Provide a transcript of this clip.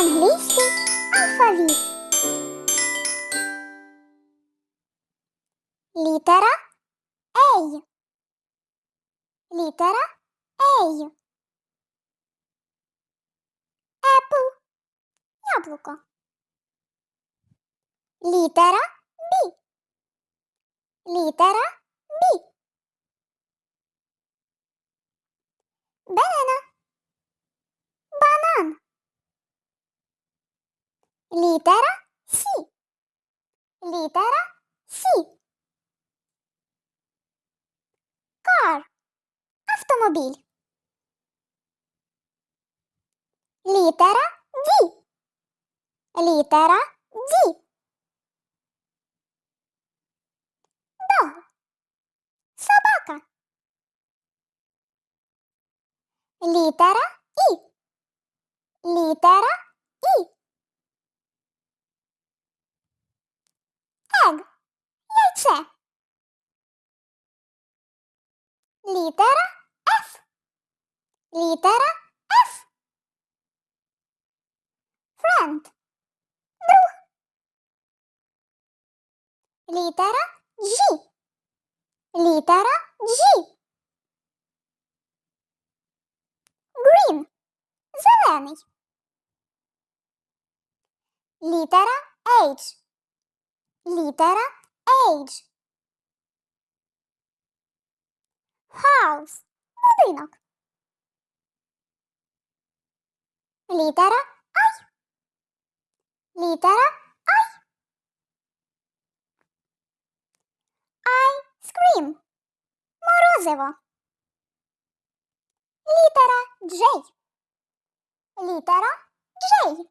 Англійський алфавіт. Літера A. Літера A. Apple. Яблуко. Літера B. Літера Літера С. Літера С. Car. Автомобіль. Літера D. Літера D. Dog. Собака. Літера І. Літера Egg. Яйце. Літера F. Літера F. Friend. Друг. Літера G. Літера G. Green. Зелений. Літера H. Літера H. House. Будинок. Літера I. Літера I. Ice cream. Морозиво. Літера J. Літера J.